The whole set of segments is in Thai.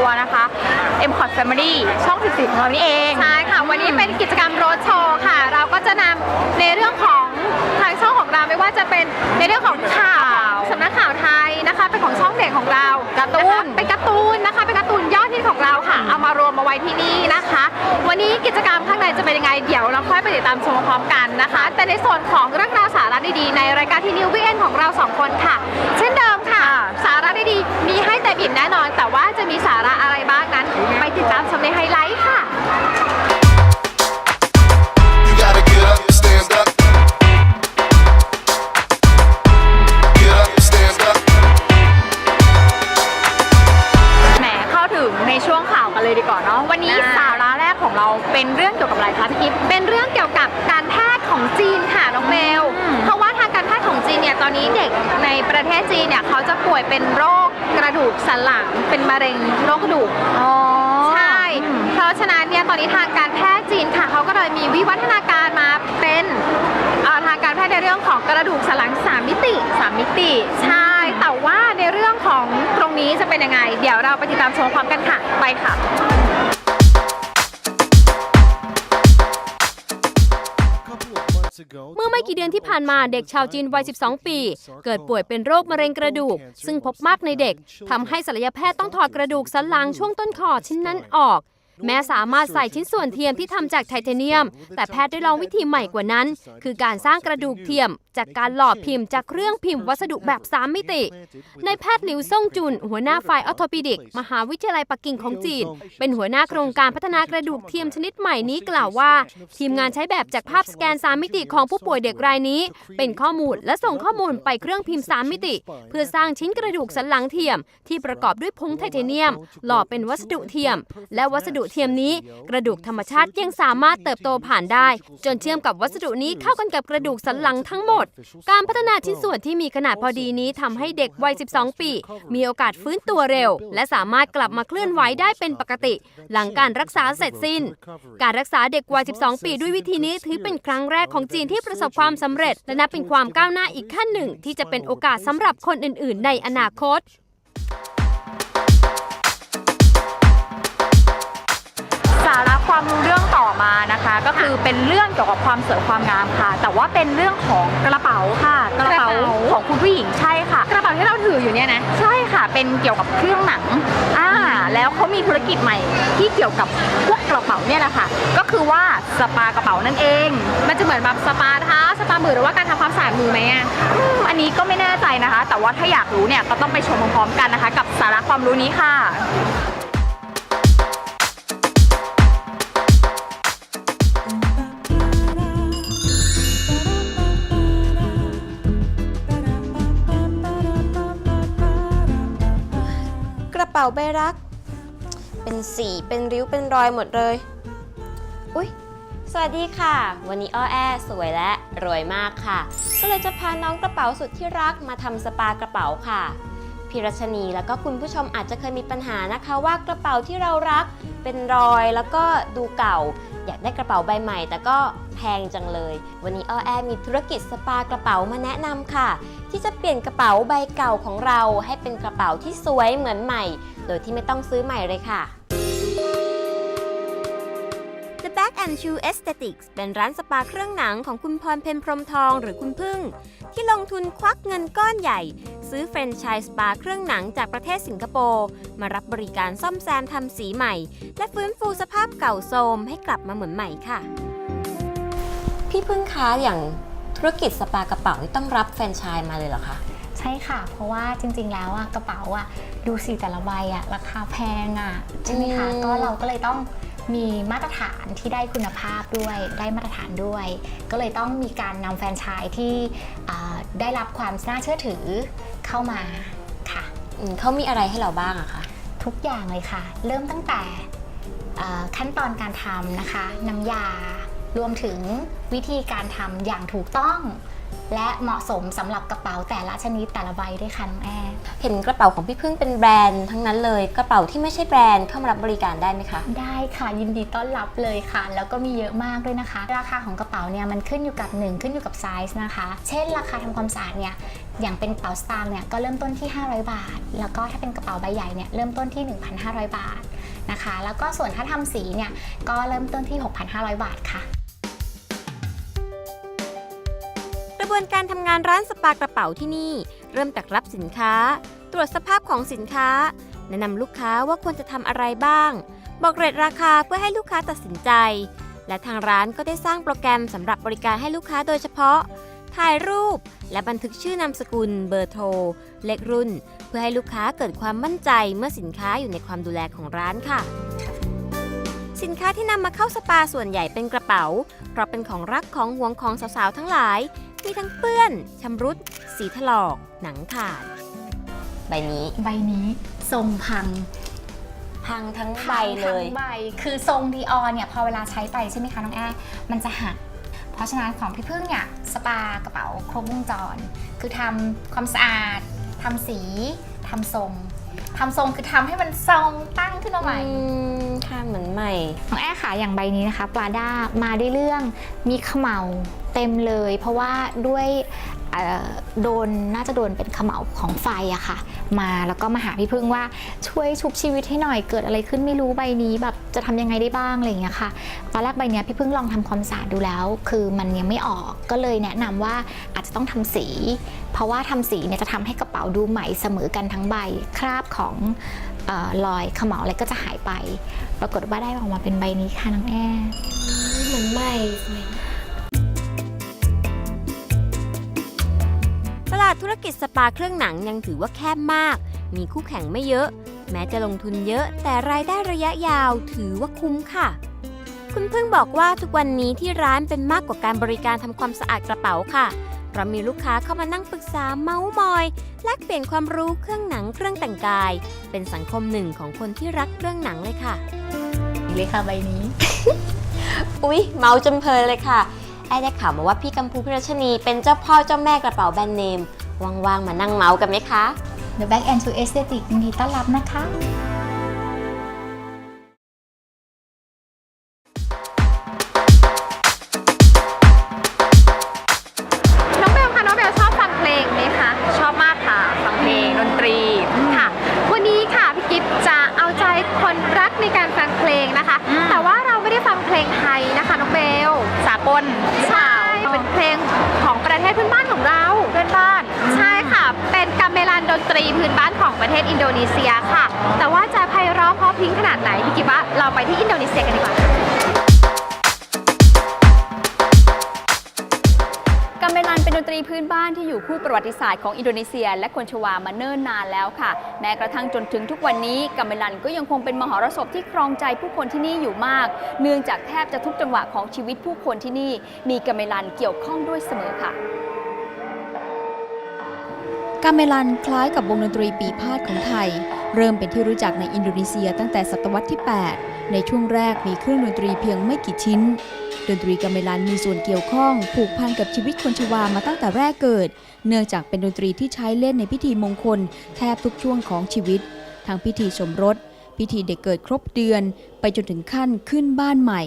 ตัวนะคะ m c o t Family ช่อง 14 ของเรานี่เอง ใช่ค่ะ วันนี้เป็นกิจกรรมโรดโชว์ค่ะ เราก็จะนำในเรื่องของทางช่องของเราไม่ว่าจะเป็นในเรื่องของข่าวสำนักข่าวไทยนะคะ เป็นของช่องเด็กของเราการ์ตูนะคะเป็นการ์ตูนนะคะ เป็นการ์ตูนยอดฮิตของเราค่ะ เอามารวมมาไว้ที่นี่นะคะ วันนี้กิจกรรมข้างในจะเป็นยังไงเดี๋ยวเราค่อยไปติดตามชมพร้อมๆกันนะคะ แต่ในส่วนของเรื่องราวสาระดีๆในรายการที่นิววีเอนของเราสองคนค่ะ ประเทศจีนเนี่ยเขาจะป่วยเป็นโรคกระดูกสันหลังเป็นมะเร็งโรคกระดูก อ๋อ ใช่ เพราะฉะนั้นเนี่ยตอนนี้ทางการแพทย์จีนค่ะเขาก็เลยมีวิวัฒนาการมาเป็นเอ่อทางการแพทย์ในเรื่องของกระดูกสันหลังสามมิติ สามมิติ ใช่ แต่ว่าในเรื่องของตรงนี้จะเป็นยังไง เดี๋ยวเราไปติดตามชมพร้อมกันค่ะ ไปค่ะ เมื่อไม่กี่เดือนที่ผ่านมาเด็กชาวจีนวัย 12 ปี เกิดป่วยเป็นโรคมะเร็งกระดูก ซึ่งพบมากในเด็กทำให้ศัลยแพทย์ต้องถอดกระดูกสันหลังช่วงต้นคอชิ้นนั้นออก แม้สามารถใส่ชิ้นส่วนเทียมที่ทำจากไทเทเนียม แต่แพทย์ได้ลองวิธีใหม่กว่านั้น คือการสร้างกระดูกเทียม จากการหล่อพิมพ์จากเครื่องพิมพ์วัสดุแบบ 3 มิติ ในแพทย์หลิวซ่งจุน หัวหน้าฝ่ายออโทปิดิก มหาวิทยาลัยปักกิ่งของจีน เป็นหัวหน้าโครงการพัฒนากระดูกเทียมชนิดใหม่นี้กล่าวว่า ทีมงานใช้แบบจากภาพสแกน 3 มิติของผู้ป่วยเด็กรายนี้ เป็นข้อมูลและส่งข้อมูลไปเครื่องพิมพ์ 3 มิติ เพื่อสร้างชิ้นกระดูกสันหลังเทียม ที่ประกอบด้วยผงไทเทเนียม หล่อเป็นวัสดุเทียม และวัสดุเทียมนี้ กระดูกธรรมชาติยังสามารถเติบโตผ่านได้ จนเชื่อมกับวัสดุนี้เข้ากันกับกระดูกสันหลังทั้งหมด การพัฒนาชิ้นส่วนที่มีขนาดพอดีนี้ทำให้เด็กวัย 12 ปี มีโอกาสฟื้นตัวเร็ว และสามารถกลับมาเคลื่อนไหวได้เป็นปกติ หลังการรักษาเสร็จสิ้น การรักษาเด็กวัย 12 ปีด้วยวิธีนี้ถือเป็นครั้งแรกของจีนที่ประสบความสำเร็จ และนับเป็นความก้าวหน้าอีกขั้นหนึ่ง ที่จะเป็นโอกาสสำหรับคนอื่น ๆ ในอนาคตาระความรู้เรื่องต่อมานะคะ ก็คือเป็นเรื่องเกี่ยวกับความสวยความงามค่ะ แต่ว่าเป็นเรื่องของกระเป๋าค่ะ กระเป๋ากระเป๋า ของคุณผู้หญิงใช่ค่ะ กระเป๋าที่เราถืออยู่เนี่ยนะ ใช่ค่ะ เป็นเกี่ยวกับเครื่องหนัง อ่า แล้วเขามีธุรกิจใหม่ที่เกี่ยวกับพวกกระเป๋าเนี่ยแหละค่ะ ก็คือว่าสปากระเป๋านั่นเอง มันจะเหมือนแบบสปาเท้าสปามือหรือว่าการทำความสะอาดมือไหมอะอืมอันนี้ก็ไม่แน่ใจนะคะ แต่ว่าถ้าอยากรู้เนี่ยก็ต้องไปชมพร้อมๆกันนะคะ กับสาระความรู้นี้ค่ะ เป๋าใบรัก เป็นสีเป็นริ้วเป็นรอยหมดเลย อุ๊ย สวัสดีค่ะ วันนี้อ้อแอสวยและรวยมากค่ะ ก็เลยจะพาน้องกระเป๋าสุดที่รักมาทำสปากระเป๋าค่ะพี่รัชนีแล้วก็คุณผู้ชมอาจจะเคยมีปัญหานะคะว่ากระเป๋าที่เรารักเป็นรอยแล้วก็ดูเก่า อยากได้กระเป๋าใบใหม่ แต่ก็แพงจังเลย วันนี้อ้อแอมีธุรกิจสปากระเป๋ามาแนะนำค่ะ ที่จะเปลี่ยนกระเป๋าใบเก่าของเรา ให้เป็นกระเป๋าที่สวยเหมือนใหม่ โดยที่ไม่ต้องซื้อใหม่เลยค่ะ and Shoe Aesthetics เป็นร้านสปาเครื่องหนังของคุณพรเพนพรหมทองหรือคุณพึ่ง ที่ลงทุนควักเงินก้อนใหญ่ ซื้อแฟรนไชส์สปาเครื่องหนังจากประเทศสิงคโปร์ มารับบริการซ่อมแซมทำสีใหม่ และฟื้นฟูสภาพเก่าโทรมให้กลับมาเหมือนใหม่ค่ะ พี่พึ่งคะอย่างธุรกิจสปากระเป๋านี่ต้องรับแฟรนไชส์มาเลยเหรอคะ ใช่ค่ะ เพราะว่าจริงๆ แล้วอะกระเป๋าอะดูสิแต่ละใบอะราคาแพงอะใช่ไหมคะ อืม ก็เราก็เลยต้อง มีมาตรฐานที่ได้คุณภาพด้วยได้มาตรฐานด้วย ก็เลยต้องมีการนำแฟรนไชส์ที่อ่าได้รับความน่าเชื่อถือเข้ามาค่ะอืมเขามีอะไรให้เราบ้างอะคะทุกอย่างเลยค่ะ เริ่มตั้งแต่อ่าขั้นตอนการทำนะคะ น้ำยารวมถึงวิธีการทำอย่างถูกต้อง และเหมาะสมสำหรับกระเป๋าแต่ละชนิดแต่ละใบด้วยค่ะน้องแอร์เห็นกระเป๋าของพี่พึ่งเป็นแบรนด์ทั้งนั้นเลย กระเป๋าที่ไม่ใช่แบรนด์เข้ามารับบริการได้ไหมคะ ได้ค่ะยินดีต้อนรับเลยค่ะ แล้วก็มีเยอะมากด้วยนะคะ ราคาของกระเป๋าเนี่ยมันขึ้นอยู่กับหนึ่งขึ้นอยู่กับไซส์นะคะ เช่น ราคาทำความสะอาดเนี่ยอย่างเป็นกระเป๋าสตางค์เนี่ยก็เริ่มต้นที่ 500 บาท แล้วก็ถ้าเป็นกระเป๋าใบใหญ่เนี่ยเริ่มต้นที่ 1,500 บาทนะคะ แล้วก็ส่วนถ้าทำสีเนี่ยก็เริ่มต้นที่ 6,500 บาทค่ะ บวนการทำงานร้านสปากระเป๋าที่นี่ เริ่มจากรับสินค้า ตรวจสภาพของสินค้า แนะนำลูกค้าว่าควรจะทำอะไรบ้าง บอกเรทราคาเพื่อให้ลูกค้าตัดสินใจ และทางร้านก็ได้สร้างโปรแกรมสำหรับบริการให้ลูกค้าโดยเฉพาะ ถ่ายรูป และบันทึกชื่อนามสกุล เบอร์โทร เลขรุ่น เพื่อให้ลูกค้าเกิดความมั่นใจเมื่อสินค้าอยู่ในความดูแลของร้านค่ะสินค้าที่นำมาเข้าสปาส่วนใหญ่เป็นกระเป๋า เพราะเป็นของรักของห่วงของสาวๆทั้งหลาย มีทั้งเปื้อนชำรุด สีถลอก หนังขาด ใบนี้ ใบนี้ทรงพังพังทั้งใบเลย ทั้งใบ คือทรงดีออเนี่ยพอเวลาใช้ไปใช่ไหมคะน้องแอร์มันจะหัก เพราะฉะนั้นของพี่พึ่งเนี่ยสปากระเป๋าครบวงจร คือทำความสะอาดทำสี ทำทรงทำทรงคือทำให้มันทรงตั้งขึ้นมาใหม่ อืมค่ะเหมือนใหม่น้องแอ้ค่ะอย่างใบนี้นะคะปลาด้ามาได้เรื่องมีเขมเหลาเต็มเลย เพราะว่าด้วยเอ่อ โดนน่าจะโดนเป็นเขมเหลาของไฟอะค่ะ มาแล้วก็มาหาพี่พึ่งว่าช่วยชุบชีวิตให้หน่อยเกิดอะไรขึ้นไม่รู้ใบนี้แบบจะทำยังไงได้บ้างอะไรอย่างเงี้ยค่ะตอนแรกใบเนี้ยพี่พึ่งลองทำความสะอาดดูแล้ว คือมันยังไม่ออกก็เลยแนะนำว่าอาจจะต้องทำสี เพราะว่าทำสีเนี่ยจะทำให้กระเป๋าดูใหม่เสมอกันทั้งใบคราบของออรอยเขมเหลาอะไรก็จะหายไป ปรากฏว่าได้ออกมาเป็นใบนี้ค่ะน้องแอร์เหมือนใหม่ตลา ธุรกิจสปาเครื่องหนังยังถือว่าแคบมาก มีคู่แข่งไม่เยอะ แม้จะลงทุนเยอะ แต่รายได้ระยะยาวถือว่าคุ้มค่ะ คุณพึ่งบอกว่าทุกวันนี้ที่ร้านเป็นมากกว่าการบริการทำความสะอาดกระเป๋าค่ะเพราะมีลูกค้าเข้ามานั่งปรึกษาเมาส์มอยแลกเปลี่ยนความรู้เครื่องหนังเครื่องแต่งกาย เป็นสังคมหนึ่งของคนที่รักเครื่องหนังเลยค่ะเลยค่ะใบนี้ อุ๊ยเมาจนเพลินเลยค่ะไอ้ได้ข่าวมาว่าพี่กัมพูพิรชนีเป็นเจ้าพ่อเจ้าแม่กระเป๋าแบรนด์เนม ว่างๆ มานั่งเมาส์กันไหมคะ The Back and to Aesthetic ยินดีต้อนรับนะคะ รีพื้นบ้านของประเทศอินโดนีเซียค่ะ แต่ว่าจะไพเราะเพราะพริ้งขนาดไหนพี่กิฟว่าเราไปที่อินโดนีเซียกันดีกว่ากัมเบลันเป็นดนตรีพื้นบ้านที่อยู่คู่ประวัติศาสตร์ของอินโดนีเซีย และคนชวามาเนิ่นนานแล้วค่ะ แม้กระทั่งจนถึงทุกวันนี้กัมเบลันก็ยังคงเป็นมหรสพที่ครองใจผู้คนที่นี่อยู่มาก เนื่องจากแทบจะทุกจังหวะของชีวิตผู้คนที่นี่ มีกัมเบลันเกี่ยวข้องด้วยเสมอค่ะ กาเมลันคล้ายกับวงดนตรีปีพาดของไทย เริ่มเป็นที่รู้จักในอินโดนีเซียตั้งแต่ศตวรรษที่ 8 ในช่วงแรกมีเครื่องดนตรีเพียงไม่กี่ชิ้น ดนตรีกาเมลันมีส่วนเกี่ยวข้อง ผูกพันกับชีวิตคนชวามาตั้งแต่แรกเกิด เนื่องจากเป็นดนตรีที่ใช้เล่นในพิธีมงคล แทบทุกช่วงของชีวิต ทั้งพิธีสมรส พิธีเด็กเกิดครบเดือน ไปจนถึงขั้นขึ้นบ้านใหม่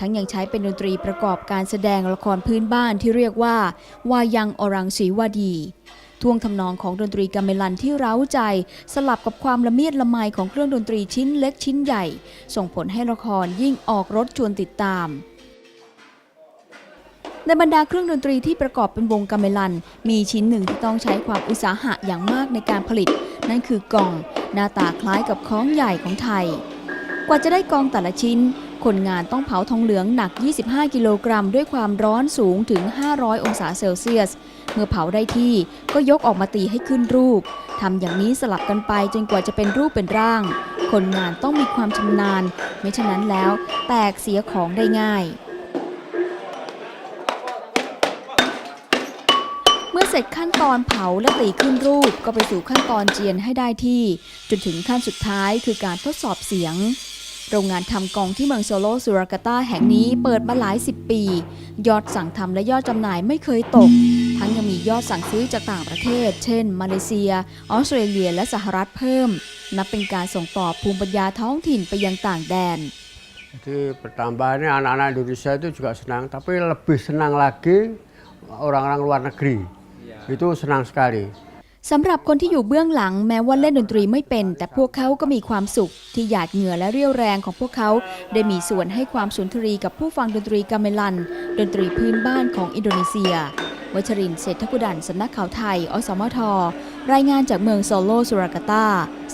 ทั้งยังใช้เป็นดนตรีประกอบการแสดงละครพื้นบ้านที่เรียกว่า วายังอรังสีวดี ท่วงทำนองของดนตรีกาเมลันที่เร้าใจ สลับกับความละเมียดละไมของเครื่องดนตรีชิ้นเล็กชิ้นใหญ่ ส่งผลให้ละครยิ่งออกรถชวนติดตามในบรรดาเครื่องดนตรีที่ประกอบเป็นวงกาเมลัน มีชิ้นหนึ่งที่ต้องใช้ความอุตสาหะอย่างมากในการผลิต นั่นคือกล่อง หน้าตาคล้ายกับค้องใหญ่ของไทย กว่าจะได้กองแต่ละชิ้น คนงานต้องเผาทองเหลืองหนัก 25 กิโลกรัม ด้วยความร้อนสูงถึง 500 องศาเซลเซียส เมื่อเผาได้ที่ก็ยกออกมาตีให้ขึ้นรูป ทำอย่างนี้สลับกันไปจนกว่าจะเป็นรูปเป็นร่าง คนงานต้องมีความชำนาญ ไม่ฉะนั้นแล้วแตกเสียของได้ง่ายเมื่อเสร็จขั้นตอนเผาและตีขึ้นรูปก็ไปสู่ขั้นตอนเจียนให้ได้ที่ จนถึงขั้นสุดท้ายคือการทดสอบเสียง โรงงานทำกองที่เมืองโซโลสุรากาตาแห่งนี้เปิดมาหลายสิบปี ยอดสั่งทำและยอดจำหน่ายไม่เคยตกททั้งยังมียอดสั่งซื้อจากต่างประเทศ เช่น มาเลเซีย ออสเตรเลีย และสหรัฐเพิ่ม นับเป็นการส่งต่อภูมิปัญญาท้องถิ่นไปยังต่างแดน Jadi pertambahannya anak-anak Indonesia itu juga senang, tapi lebih senang lagi orang-orang luar negeri. Itu senang sekali. สำหรับคนที่อยู่เบื้องหลังแม้ว่าเล่นดนตรีไม่เป็น แต่พวกเขาก็มีความสุข ที่หยาดเหงื่อและเรี่ยวแรงของพวกเขา ได้มีส่วนให้ความสุนทรีกับผู้ฟังดนตรีกาเมลัน ดนตรีพื้นบ้านของอินโดนีเซียวัชรินเศรษฐกุดันสำนักข่าวไทย อสมท รายงานจากเมืองโซโลสุรากาตา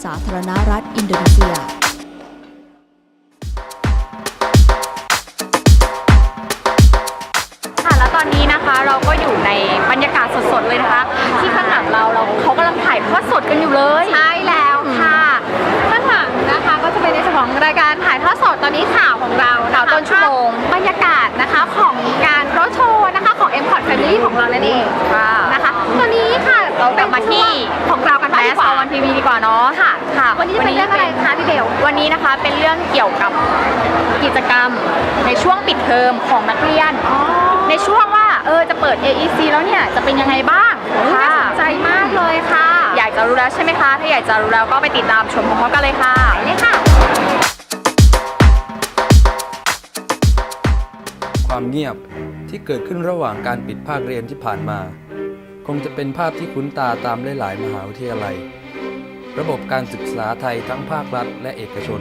สาธารณรัฐอินโดนีเซีย นนี้นะคะ เราก็อยู่ในบรรยากาศสดๆเลยนะคะ ที่ข้างหลังเราเราเขากำลังถ่ายทอดสดกันอยู่เลยใช่แล้วค่ะข้างหลังนะคะก็จะเป็นในส่วนของรายการถ่ายทอดสดตอนนี้ข่าวของเราะคะข่าวต้นชั่วโมงบรรยากาศนะคะของการรถโชว์นะคะของ m p o r t Family ของเรานั่นเองค่ะนะคะตอนนี้ค่ะเรากลับมาที่ของเรากันแมบ้างดีสกว่าออนทีวีดีกว่าเนาะค่ะค่ะ วันนี้จะเป็นเรื่องอะไรคะพี่เบลวันนี้นะคะเป็นเรื่องเกี่ยวกับกิจกรรมในช่วงปิดเทอมของนักเรียน ในช่วงว่า เออจะเปิด AEC แล้วเนี่ยจะเป็นยังไงบ้างน่าค่ะสนใจมากเลยค่ะ อยากจะรู้แล้วใช่ไหมคะ ถ้าอยากจะรู้แล้วก็ไปติดตามชมพร้อมๆกันเลยค่ะเลยค่ะ ความเงียบที่เกิดขึ้นระหว่างการปิดภาคเรียนที่ผ่านมา คงจะเป็นภาพที่คุ้นตาตามหลายๆมหาวิทยาลัย ระบบการศึกษาไทยทั้งภาครัฐและเอกชน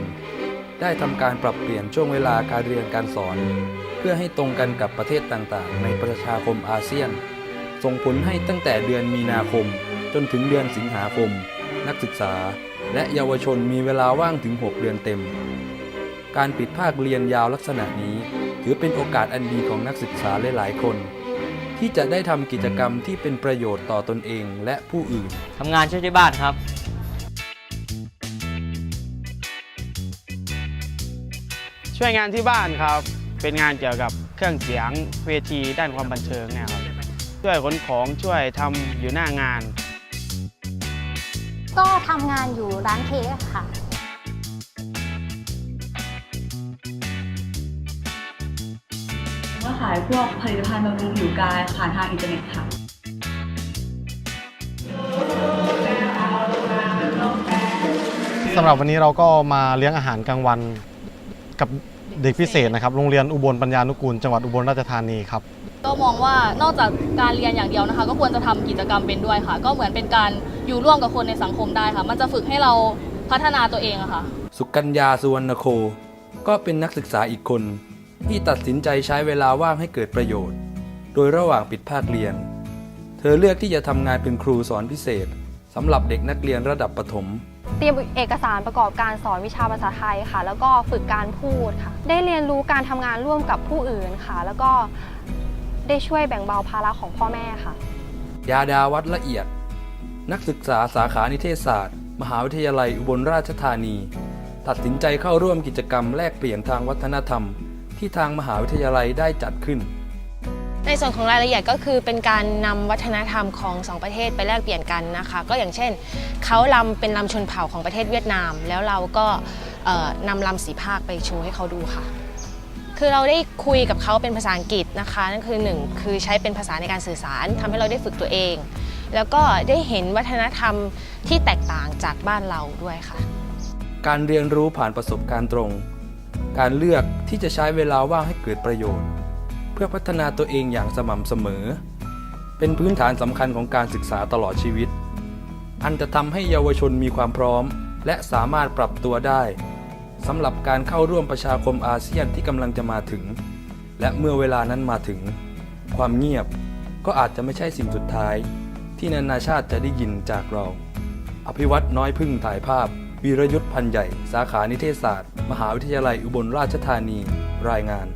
ได้ทำการปรับเปลี่ยนช่วงเวลาการเรียนการสอน เพื่อให้ตรงกันกับประเทศต่างๆ ในประชาคมอาเซียน ส่งผลให้ตั้งแต่เดือนมีนาคม จนถึงเดือนสิงหาคม นักศึกษา และเยาวชนมีเวลาว่างถึง 6 เดือนเต็ม การปิดภาคเรียนยาวลักษณะนี้ ถือเป็นโอกาสอันดีของนักศึกษาหลายๆคน ที่จะได้ทำกิจกรรมที่เป็นประโยชน์ต่อตนเองและผู้อื่น ทำงานช่วยที่บ้านครับ ช่วยงานที่บ้านครับ เป็นงานเกี่ยวกับเครื่องเสียงเวทีด้านความบันเทิงเนี่ยครับช่วยขนของช่วยทำอยู่หน้างาน ก็ทำงานอยู่ร้านเค้กอะค่ะก็ขายพวกผลิตภัณฑ์บำรุงผิวกายผ่านทางอินเทอร์เน็ตค่ะ สำหรับวันนี้เราก็มาเลี้ยงอาหารกลางวันกับ เด็กพิเศษนะครับโรงเรียนอุบลปัญญานุกูลจังหวัดอุบลราชธานีครับก็มองว่านอกจากการเรียนอย่างเดียวนะคะ ก็ควรจะทำกิจกรรมเป็นด้วยค่ะ ก็เหมือนเป็นการอยู่ร่วมกับคนในสังคมได้ค่ะ มันจะฝึกให้เราพัฒนาตัวเองอะค่ะ สุกัญญาสุวรรณโค ก็เป็นนักศึกษาอีกคน ที่ตัดสินใจใช้เวลาว่างให้เกิดประโยชน์ โดยระหว่างปิดภาคเรียน เธอเลือกที่จะทำงานเป็นครูสอนพิเศษสำหรับเด็กนักเรียนระดับประถม เตรียมเอกสารประกอบการสอนวิชาภาษาไทยค่ะ แล้วก็ฝึกการพูดค่ะ ได้เรียนรู้การทำงานร่วมกับผู้อื่นค่ะ แล้วก็ได้ช่วยแบ่งเบาภาระของพ่อแม่ค่ะ ยาดาวัดละเอียด นักศึกษาสาขานิเทศศาสตร์ มหาวิทยาลัยอุบลราชธานี ตัดสินใจเข้าร่วมกิจกรรมแลกเปลี่ยนทางวัฒนธรรม ที่ทางมหาวิทยาลัยได้จัดขึ้น ในส่วนของรายละเอียดก็คือเป็นการนำวัฒนธรรมของสองประเทศไปแลกเปลี่ยนกันนะคะ ก็อย่างเช่นเขาลำเป็นลำชนเผ่าของประเทศเวียดนาม แล้วเราก็เอ่อนำลำสีภาคไปโชว์ให้เขาดูค่ะ คือเราได้คุยกับเขาเป็นภาษาอังกฤษนะคะนั่นคือหนึ่งคือใช้เป็นภาษาในการสื่อสารทำให้เราได้ฝึกตัวเอง แล้วก็ได้เห็นวัฒนธรรมที่แตกต่างจากบ้านเราด้วยค่ะ การเรียนรู้ผ่านประสบการณ์ตรง การเลือกที่จะใช้เวลาว่างให้เกิดประโยชน์ พื่อพัฒนาตัวเองอย่างสม่ำเสมอ เป็นพื้นฐานสำคัญของการศึกษาตลอดชีวิต อันจะทำให้เยาวชนมีความพร้อม และสามารถปรับตัวได้สำหรับการเข้าร่วมประชาคมอาเซียนที่กำลังจะมาถึง และเมื่อเวลานั้นมาถึง ความเงียบก็อาจจะไม่ใช่สิ่งสุดท้าย ที่นานาชาติจะได้ยินจากเรา อภิวัตน้อยพึ่งถ่ายภาพ วีรยุทธ์พันใหญ่ สาขานิเทศศาสตร์ มหาวิทยาลัยอุบลราชธานี รายงาน